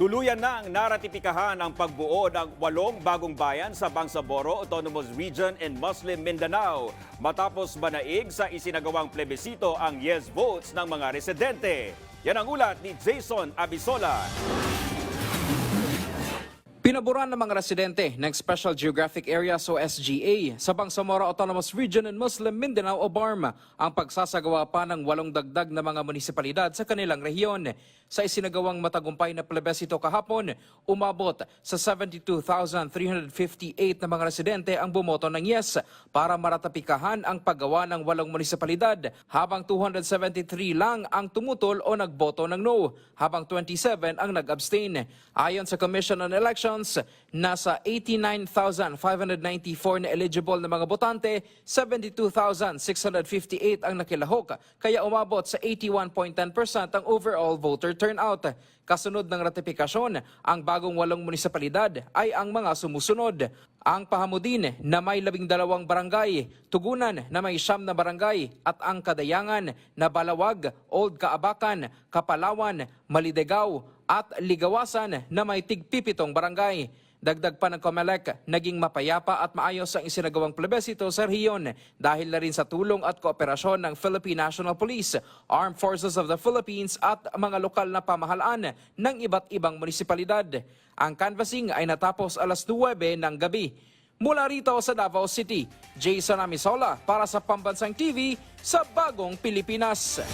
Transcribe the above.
Tuluyan na ang naratipikahan ang pagbuo ng walong bagong bayan sa Bangsamoro Autonomous Region in Muslim Mindanao matapos manaig sa isinagawang plebisito ang yes votes ng mga residente. Yan ang ulat ni Jason Abisola. Pinaboran ng mga residente ng Special Geographic Area o SGA sa Bangsamoro Autonomous Region in Muslim Mindanao o BARM ang pagsasagawa pa ng walong dagdag na mga munisipalidad sa kanilang rehiyon. Sa isinagawang matagumpay na plebisito kahapon, umabot sa 72,358 na mga residente ang bumoto ng yes para maratapikahan ang paggawa ng walong munisipalidad habang 273 lang ang tumutol o nagboto ng no habang 27 ang nag-abstain. Ayon sa Commission on Elections, nasa 89,594 na eligible na mga botante, 72,658 ang nakilahok, kaya umabot sa 81.10% ang overall voter turnout. Kasunod ng ratifikasyon, ang bagong walong munisipalidad ay ang mga sumusunod. Ang Pahamudin na may labing dalawang barangay, Tugunan na may siyam na barangay at ang Kadayangan na Balawag, Old Kaabakan, Kapalawan, Malidegaw at Ligawasan na may tigpipitong barangay. Dagdag pa ng COMELEC, naging mapayapa at maayos ang isinagawang plebisito sa rehiyon dahil na rin sa tulong at kooperasyon ng Philippine National Police, Armed Forces of the Philippines at mga lokal na pamahalaan ng iba't ibang munisipalidad. Ang canvassing ay natapos alas 9 ng gabi. Mula rito sa Davao City, Jason Amisola para sa Pambansang TV sa Bagong Pilipinas.